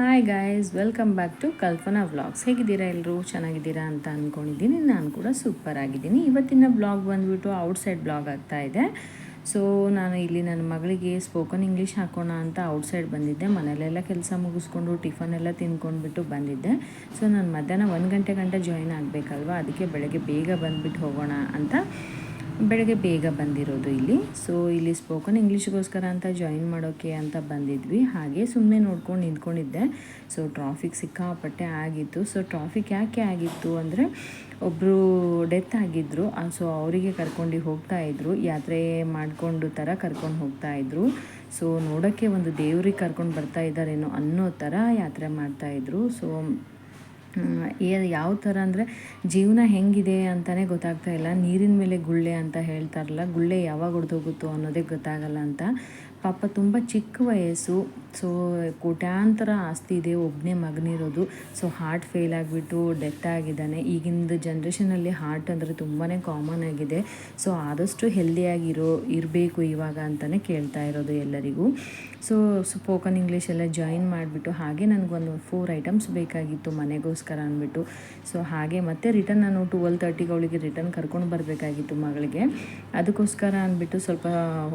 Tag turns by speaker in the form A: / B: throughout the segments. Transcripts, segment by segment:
A: Hi guys welcome back to Kalpana vlogs ಹೇಗಿದ್ದೀರಾ ಎಲ್ಲರೂ ಚೆನ್ನಾಗಿದ್ದೀರಾ ಅಂತ ಅಂದ್ಕೊಂಡಿದ್ದೀನಿ ನಾನು ಕೂಡ ಸೂಪರ್ ಆಗಿದ್ದೀನಿ. ಇವತ್ತಿನ ಬ್ಲಾಗ್ ಬಂದುಬಿಟ್ಟು ಔಟ್ಸೈಡ್ ಬ್ಲಾಗ್ ಆಗ್ತಾ ಇದೆ. ಸೊ ನಾನು ಇಲ್ಲಿ ನನ್ನ ಮಗಳಿಗೆ ಸ್ಪೋಕನ್ ಇಂಗ್ಲೀಷ್ ಹಾಕೋಣ ಅಂತ ಔಟ್ಸೈಡ್ ಬಂದಿದ್ದೆ. ಮನೆಯಲ್ಲೆಲ್ಲ ಕೆಲಸ ಮುಗಿಸ್ಕೊಂಡು ಟಿಫನ್ ಎಲ್ಲ ತಿನ್ಕೊಂಡ್ಬಿಟ್ಟು ಬಂದಿದ್ದೆ. ಸೊ ನಾನು ಮಧ್ಯಾಹ್ನ ಒಂದು ಗಂಟೆ ಗಂಟೆ ಜಾಯಿನ್ ಆಗಬೇಕಲ್ವ? ಅದಕ್ಕೆ ಬೆಳಗ್ಗೆ ಬೇಗ ಬಂದುಬಿಟ್ಟು ಹೋಗೋಣ ಅಂತ ಬೆಳಗ್ಗೆ ಬೇಗ ಬಂದಿರೋದು ಇಲ್ಲಿ. ಸೊ ಇಲ್ಲಿ ಸ್ಪೋಕನ್ ಇಂಗ್ಲೀಷ್ಗೋಸ್ಕರ ಅಂತ ಜಾಯಿನ್ ಮಾಡೋಕ್ಕೆ ಅಂತ ಬಂದಿದ್ವಿ. ಹಾಗೆ ಸುಮ್ಮನೆ ನೋಡ್ಕೊಂಡು ನಿಂತ್ಕೊಂಡಿದ್ದೆ. ಸೊ ಟ್ರಾಫಿಕ್ ಸಿಕ್ಕಾಪಟ್ಟೆ ಆಗಿತ್ತು. ಸೊ ಟ್ರಾಫಿಕ್ ಯಾಕೆ ಆಗಿತ್ತು ಅಂದರೆ ಒಬ್ಬರು ಡೆತ್ ಆಗಿದ್ದರು ಸೊ ಅವರಿಗೆ ಕರ್ಕೊಂಡು ಹೋಗ್ತಾ ಇದ್ರು. ಯಾತ್ರೆ ಮಾಡಿಕೊಂಡು ಥರ ಕರ್ಕೊಂಡು ಹೋಗ್ತಾ ಇದ್ರು. ಸೊ ನೋಡೋಕ್ಕೆ ಒಂದು ದೇವ್ರಿಗೆ ಕರ್ಕೊಂಡು ಬರ್ತಾ ಇದ್ದಾರೇನೋ ಅನ್ನೋ ಥರ ಯಾತ್ರೆ ಮಾಡ್ತಾಯಿದ್ರು ಸೊ ಯಾವ ಥರ ಅಂದರೆ ಜೀವನ ಹೆಂಗಿದೆ ಅಂತಲೇ ಗೊತ್ತಾಗ್ತಾ ಇಲ್ಲ. ನೀರಿನ ಮೇಲೆ ಗುಳ್ಳೆ ಅಂತ ಹೇಳ್ತಾರಲ್ಲ, ಗುಳ್ಳೆ ಯಾವಾಗ ಹೊಡೆದೋಗುತ್ತೋ ಅನ್ನೋದೇ ಗೊತ್ತಾಗಲ್ಲ ಅಂತ. ಪಾಪ ತುಂಬ ಚಿಕ್ಕ ವಯಸ್ಸು ಸೊ ಕೋಟ್ಯಾಂತರ ಆಸ್ತಿ ಇದೆ ಒಬ್ಬನೇ ಮಗನಿರೋದು. ಸೊ ಹಾರ್ಟ್ ಫೇಲ್ ಆಗಿಬಿಟ್ಟು ಡೆತ್ ಆಗಿದ್ದಾನೆ. ಈಗಿಂದ ಜನ್ರೇಷನಲ್ಲಿ ಹಾರ್ಟ್ ಅಂದರೆ ತುಂಬಾ ಕಾಮನ್ ಆಗಿದೆ. ಸೊ ಆದಷ್ಟು ಹೆಲ್ದಿಯಾಗಿರೋ ಇರಬೇಕು ಇವಾಗ ಅಂತಲೇ ಕೇಳ್ತಾ ಇರೋದು ಎಲ್ಲರಿಗೂ. ಸೊ ಸ್ಪೋಕನ್ ಇಂಗ್ಲೀಷ್ ಎಲ್ಲ ಜಾಯಿನ್ ಮಾಡಿಬಿಟ್ಟು ಹಾಗೆ ನನಗೊಂದು ಫೋರ್ ಐಟಮ್ಸ್ ಬೇಕಾಗಿತ್ತು ಮನೆಗೋಸ್ಕರ ಅಂದ್ಬಿಟ್ಟು. ಸೊ ಹಾಗೆ ಮತ್ತೆ ರಿಟರ್ನ್ ನಾನು ಟುವೆಲ್ ತರ್ಟಿಗೆ ಅವಳಿಗೆ ರಿಟರ್ನ್ ಕರ್ಕೊಂಡು ಬರಬೇಕಾಗಿತ್ತು ಮಗಳಿಗೆ. ಅದಕ್ಕೋಸ್ಕರ ಅಂದ್ಬಿಟ್ಟು ಸ್ವಲ್ಪ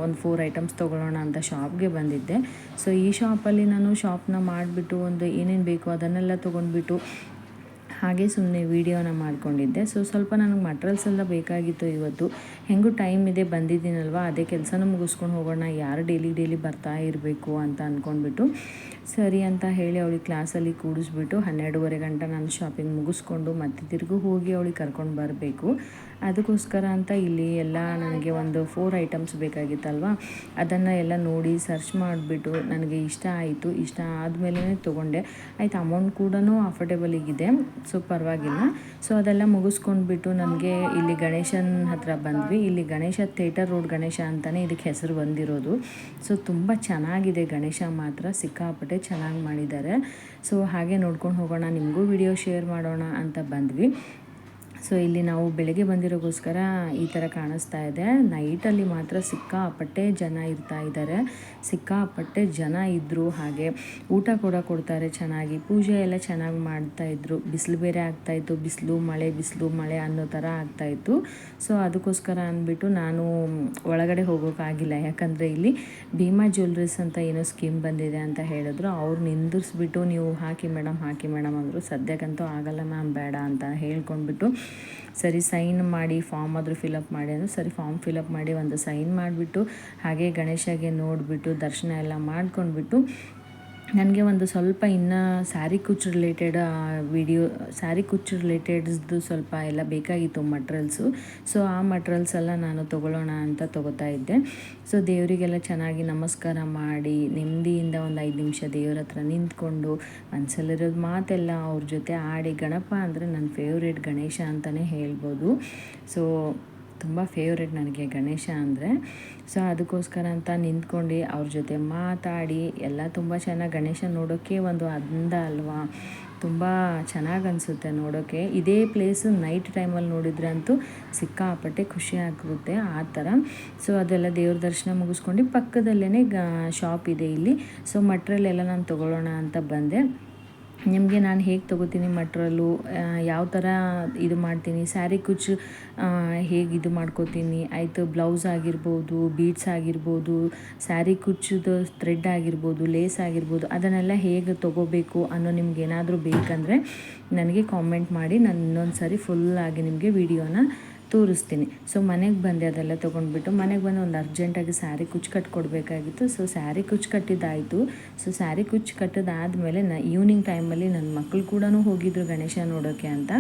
A: ಒಂದು ಫೋರ್ ಐಟಮ್ಸ್ ತೊಗೊಳ್ಳೋಣ ಅಂತ ಶಾಪ್ಗೆ ಬಂದಿದ್ದೆ. ಸೊ ಈ ಶಾಪಲ್ಲಿ ನಾನು ಶಾಪ್ನ ಮಾಡಿಬಿಟ್ಟು ಒಂದು ಏನೇನು ಬೇಕು ಅದನ್ನೆಲ್ಲ ತೊಗೊಂಡ್ಬಿಟ್ಟು ಹಾಗೆ ಸುಮ್ಮನೆ ವೀಡಿಯೋನ ಮಾಡ್ಕೊಂಡಿದ್ದೆ. ಸೊ ಸ್ವಲ್ಪ ನನಗೆ ಮಟ್ರಲ್ಸ್ ಎಲ್ಲ ಬೇಕಾಗಿತ್ತು ಇವತ್ತು. ಹೆಂಗೂ ಟೈಮ್ ಇದೆ ಬಂದಿದ್ದೀನಲ್ವ? ಅದೇ ಕೆಲಸನ ಮುಗಿಸ್ಕೊಂಡು ಹೋಗೋಣ. ಯಾರು ಡೈಲಿ ಡೈಲಿ ಬರ್ತಾ ಇರಬೇಕು ಅಂತ ಅಂದ್ಕೊಂಡ್ಬಿಟ್ಟು ಸರಿ ಅಂತ ಹೇಳಿ ಅವಳಿಗೆ ಕ್ಲಾಸಲ್ಲಿ ಕೂಡಿಸ್ಬಿಟ್ಟು ಹನ್ನೆರಡೂವರೆ ಗಂಟೆ ನಾನು ಶಾಪಿಂಗ್ ಮುಗಿಸ್ಕೊಂಡು ಮತ್ತೆ ತಿರುಗು ಹೋಗಿ ಅವಳಿಗೆ ಕರ್ಕೊಂಡು ಬರಬೇಕು. ಅದಕ್ಕೋಸ್ಕರ ಅಂತ ಇಲ್ಲಿ ಎಲ್ಲ ನನಗೆ ಒಂದು ಫೋರ್ ಐಟಮ್ಸ್ ಬೇಕಾಗಿತ್ತಲ್ವ? ಅದನ್ನು ಎಲ್ಲ ನೋಡಿ ಸರ್ಚ್ ಮಾಡಿಬಿಟ್ಟು ನನಗೆ ಇಷ್ಟ ಆಯಿತು. ಇಷ್ಟ ಆದಮೇಲೆ ತೊಗೊಂಡೆ. ಆಯಿತು ಅಮೌಂಟ್ ಕೂಡ ಅಫರ್ಟೇಬಲಿಗಿದೆ ಸೊ ಪರವಾಗಿಲ್ಲ. ಸೊ ಅದೆಲ್ಲ ಮುಗಿಸ್ಕೊಂಡ್ಬಿಟ್ಟು ನನಗೆ ಇಲ್ಲಿ ಗಣೇಶನ ಹತ್ರ ಬಂದ್ವಿ. ಇಲ್ಲಿ ಗಣೇಶ ಥಿಯೇಟರ್ ರೋಡ್ ಗಣೇಶ ಅಂತಲೇ ಇದಕ್ಕೆ ಹೆಸರು ಬಂದಿರೋದು. ಸೊ ತುಂಬ ಚೆನ್ನಾಗಿದೆ ಗಣೇಶ ಮಾತ್ರ. ಸಿಕ್ಕಾಪಟ್ಟೆ ಚೆನ್ನಾಗಿ ಮಾಡಿದ್ದಾರೆ. ಸೊ ಹಾಗೆ ನೋಡ್ಕೊಂಡು ಹೋಗೋಣ ನಿಮಗೂ ವಿಡಿಯೋ ಶೇರ್ ಮಾಡೋಣ ಅಂತ ಬಂದ್ವಿ. ಸೊ ಇಲ್ಲಿ ನಾವು ಬೆಳಗ್ಗೆ ಬಂದಿರೋಗೋಸ್ಕರ ಈ ಥರ ಕಾಣಿಸ್ತಾ ಇದೆ. ನೈಟಲ್ಲಿ ಮಾತ್ರ ಸಿಕ್ಕಾಪಟ್ಟೆ ಜನ ಇರ್ತಾ ಇದ್ದಾರೆ. ಸಿಕ್ಕಾಪಟ್ಟೆ ಜನ ಇದ್ದರು ಹಾಗೆ. ಊಟ ಕೂಡ ಕೊಡ್ತಾರೆ ಚೆನ್ನಾಗಿ. ಪೂಜೆ ಎಲ್ಲ ಚೆನ್ನಾಗಿ ಮಾಡ್ತಾಯಿದ್ರು ಬಿಸಿಲು ಬೇರೆ ಆಗ್ತಾಯಿತ್ತು ಬಿಸಿಲು, ಮಳೆ ಬಿಸಿಲು, ಮಳೆ ಅನ್ನೋ ಥರ ಆಗ್ತಾಯಿತ್ತು ಸೊ ಅದಕ್ಕೋಸ್ಕರ ಅಂದ್ಬಿಟ್ಟು ನಾನು ಒಳಗಡೆ ಹೋಗೋಕ್ಕಾಗಿಲ್ಲ ಯಾಕಂದರೆ ಇಲ್ಲಿ ಭೀಮಾ ಜ್ಯುವೆಲ್ರೀಸ್ ಅಂತ ಏನೋ ಸ್ಕೀಮ್ ಬಂದಿದೆ ಅಂತ ಹೇಳಿದ್ರು. ಅವ್ರು ನಿಂದಿರಿಸ್ಬಿಟ್ಟು ನೀವು ಹಾಕಿ ಮೇಡಮ್ ಹಾಕಿ ಮೇಡಮ್ ಅಂದರು. ಸದ್ಯಕ್ಕಂತೂ ಆಗಲ್ಲ ಮ್ಯಾಮ್, ಬೇಡ ಅಂತ ಹೇಳ್ಕೊಂಡ್ಬಿಟ್ಟು ಸರಿ ಸೈನ್ ಮಾಡಿ ಫಾರ್ಮ್ ಆದರೂ ಫಿಲಪ್ ಮಾಡಿ ಅಂದರೆ ಸರಿ ಫಾರ್ಮ್ ಫಿಲಪ್ ಮಾಡಿ ಒಂದು ಸೈನ್ ಮಾಡಿಬಿಟ್ಟು, ಹಾಗೆ ಗಣೇಶಗೆ ನೋಡಿಬಿಟ್ಟು, ದರ್ಶನ ಎಲ್ಲ ಮಾಡ್ಕೊಂಡ್ಬಿಟ್ಟು ನನಗೆ ಒಂದು ಸ್ವಲ್ಪ ಇನ್ನು ಸ್ಯಾರಿ ಕುಚ್ ರಿಲೇಟೆಡ್ ವಿಡಿಯೋ ಸ್ಯಾರಿ ಕುಚ್ ರಿಲೇಟೆಡ್ಸ್ದು ಸ್ವಲ್ಪ ಎಲ್ಲ ಬೇಕಾಗಿತ್ತು ಮಟ್ರಲ್ಸು ಸೊ ಆ ಮಟ್ರಲ್ಸ್ ಎಲ್ಲ ನಾನು ತೊಗೊಳ್ಳೋಣ ಅಂತ ತೊಗೋತಾ ಇದ್ದೆ. ಸೊ ದೇವರಿಗೆಲ್ಲ ಚೆನ್ನಾಗಿ ನಮಸ್ಕಾರ ಮಾಡಿ, ನೆಮ್ಮದಿಯಿಂದ ಒಂದು ಐದು ನಿಮಿಷ ದೇವ್ರ ಹತ್ರ ನಿಂತ್ಕೊಂಡು ಮನಸ್ಸಲ್ಲಿರೋದು ಮಾತೆಲ್ಲ ಅವ್ರ ಜೊತೆ ಆಡಿ, ಗಣಪ ಅಂದರೆ ನನ್ನ ಫೇವ್ರೇಟ್ ಗಣೇಶ ಅಂತಲೇ ಹೇಳ್ಬೋದು. ಸೊ ತುಂಬ ಫೇವ್ರೇಟ್ ನನಗೆ ಗಣೇಶ ಅಂದರೆ. ಸೊ ಅದಕ್ಕೋಸ್ಕರ ಅಂತ ನಿಂತ್ಕೊಂಡು ಅವ್ರ ಜೊತೆ ಮಾತಾಡಿ ಎಲ್ಲ ತುಂಬ ಚೆನ್ನಾಗಿ ಗಣೇಶ ನೋಡೋಕ್ಕೆ ಒಂದು ಅಂದ ಅಲ್ವಾ? ತುಂಬ ಚೆನ್ನಾಗಿ ಅನಿಸುತ್ತೆ ನೋಡೋಕ್ಕೆ ಇದೇ ಪ್ಲೇಸು ನೈಟ್ ಟೈಮಲ್ಲಿ ನೋಡಿದ್ರೆ ಅಂತೂ ಸಿಕ್ಕಾಪಟ್ಟೆ ಖುಷಿ ಆಗುತ್ತೆ ಆ ಥರ. ಸೊ ಅದೆಲ್ಲ ದೇವ್ರ ದರ್ಶನ ಮುಗಿಸ್ಕೊಂಡು ಪಕ್ಕದಲ್ಲೇ ಶಾಪ್ ಇದೆ ಇಲ್ಲಿ. ಸೊ ಮಟ್ರಲ್ಲೆಲ್ಲ ನಾನು ತೊಗೊಳ್ಳೋಣ ಅಂತ ಬಂದೆ. ನಿಮಗೆ ನಾನು ಹೇಗೆ ತೊಗೋತೀನಿ ಮಟ್ರಲ್ಲು ಯಾವ ಥರ ಇದು ಮಾಡ್ತೀನಿ, ಸ್ಯಾರಿ ಕುಚ್ಚು ಹೇಗೆ ಇದು ಮಾಡ್ಕೋತೀನಿ, ಆಯಿತು ಬ್ಲೌಸ್ ಆಗಿರ್ಬೋದು, ಬೀಡ್ಸ್ ಆಗಿರ್ಬೋದು, ಸ್ಯಾರಿ ಕುಚ್ಚುದು ಥ್ರೆಡ್ ಆಗಿರ್ಬೋದು ಲೇಸ್ ಆಗಿರ್ಬೋದು, ಅದನ್ನೆಲ್ಲ ಹೇಗೆ ತೊಗೋಬೇಕು ಅನ್ನೋ ನಿಮ್ಗೆ ಏನಾದರೂ ಬೇಕಂದರೆ ನನಗೆ ಕಾಮೆಂಟ್ ಮಾಡಿ, ನಾನು ಇನ್ನೊಂದು ಸಾರಿ ಫುಲ್ಲಾಗಿ ನಿಮಗೆ ವಿಡಿಯೋನ ತೋರಿಸ್ತೀನಿ. ಸೊ ಮನೆಗೆ ಬಂದೆ, ಅದೆಲ್ಲ ತೊಗೊಂಡ್ಬಿಟ್ಟು ಮನೆಗೆ ಬಂದು ಒಂದು ಅರ್ಜೆಂಟಾಗಿ ಸ್ಯಾರಿ ಕುಚ್ಚು ಕಟ್ಕೊಡ್ಬೇಕಾಗಿತ್ತು ಸೊ ಸ್ಯಾರಿ ಕುಚ್ಚು ಕಟ್ಟಿದ್ದಾಯಿತು. ಸೊ ಸ್ಯಾರಿ ಕುಚ್ಚು ಕಟ್ಟಿದಾದಮೇಲೆ ನ ಈವ್ನಿಂಗ್ ಟೈಮಲ್ಲಿ ನನ್ನ ಮಕ್ಕಳು ಕೂಡ ಹೋಗಿದ್ರು ಗಣೇಶ ನೋಡೋಕ್ಕೆ ಅಂತ.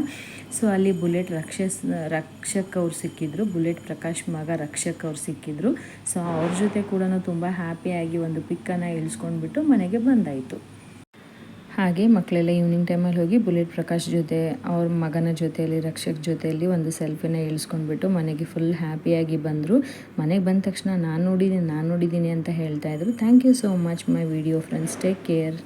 A: ಸೊ ಅಲ್ಲಿ ಬುಲೆಟ್ ರಕ್ಷಸ್, ರಕ್ಷಕ್ ಅವ್ರು ಸಿಕ್ಕಿದ್ರು. ಬುಲೆಟ್ ಪ್ರಕಾಶ್ ಮಗ ರಕ್ಷಕ್ ಅವ್ರು ಸಿಕ್ಕಿದ್ರು. ಸೊ ಅವ್ರ ಜೊತೆ ಕೂಡ ತುಂಬ ಹ್ಯಾಪಿಯಾಗಿ ಒಂದು ಪಿಕ್ಕನ್ನು ಇಳಿಸ್ಕೊಂಡ್ಬಿಟ್ಟು ಮನೆಗೆ ಬಂದಾಯಿತು. ಹಾಗೆ ಮಕ್ಕಳೆಲ್ಲ ಈವ್ನಿಂಗ್ ಟೈಮಲ್ಲಿ ಹೋಗಿ ಬುಲೆಟ್ ಪ್ರಕಾಶ್ ಜೊತೆ ಅವ್ರ ಮಗನ ಜೊತೆಯಲ್ಲಿ, ರಕ್ಷಕ್ ಜೊತೆಯಲ್ಲಿ ಒಂದು ಸೆಲ್ಫಿನ ಇಳಿಸ್ಕೊಂಡ್ಬಿಟ್ಟು ಮನೆಗೆ ಫುಲ್ ಹ್ಯಾಪಿಯಾಗಿ ಬಂದರು. ಮನೆಗೆ ಬಂದ ತಕ್ಷಣ ನಾನು ನೋಡಿದ್ದೀನಿ ನಾನು ನೋಡಿದ್ದೀನಿ ಅಂತ ಹೇಳ್ತಾ ಇದ್ರು. Thank you so much my video friends take care